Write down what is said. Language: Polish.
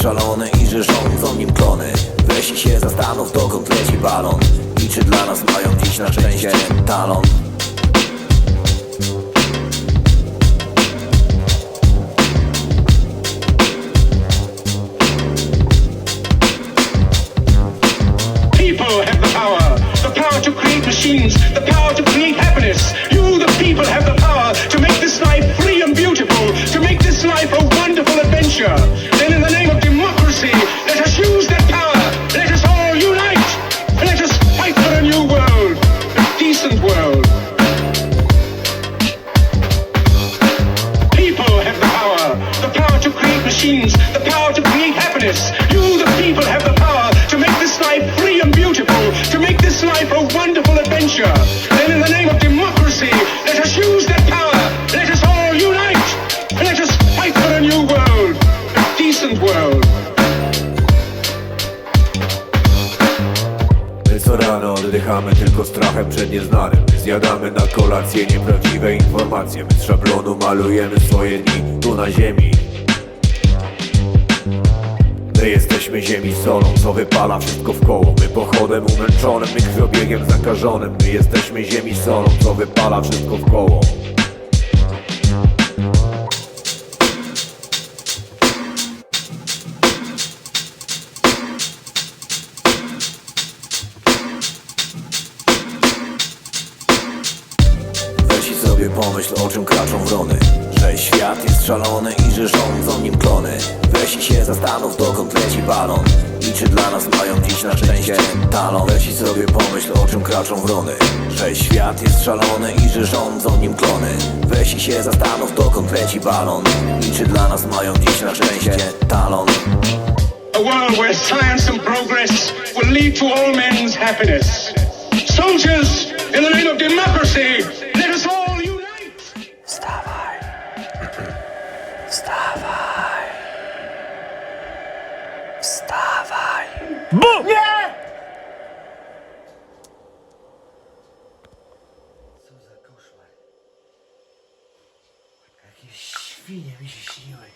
jest szalony i że rządzą nim klony. Weź się zastanów dokąd leci balon. I czy dla nas mają dziś na szczęście talon co rano oddychamy tylko strachem przed nieznanym. My zjadamy na kolację nieprawdziwe informacje. My z szablonu malujemy swoje dni tu na ziemi. My jesteśmy ziemi solą, co wypala wszystko w koło. My pochodem umęczonym, my krwiobiegiem zakażonym. My jesteśmy ziemi solą, co wypala wszystko w koło Sobie pomyśl o czym kraczą wrony. Że świat jest szalony i że rządzą nim klony. Weź się zastanów dokąd leci balon. I czy dla nas mają dziś na szczęście talon? Weź i sobie pomyśl o czym kraczą wrony. Że świat jest szalony i że rządzą nim klony. Weź się zastanów dokąd leci balon. I czy dla nas mają dziś na szczęście talon? A world where science and progress will lead to all men's happiness. Soldiers, Wstawaj. Co za koszmar. Jakieś świnie mi się śniły.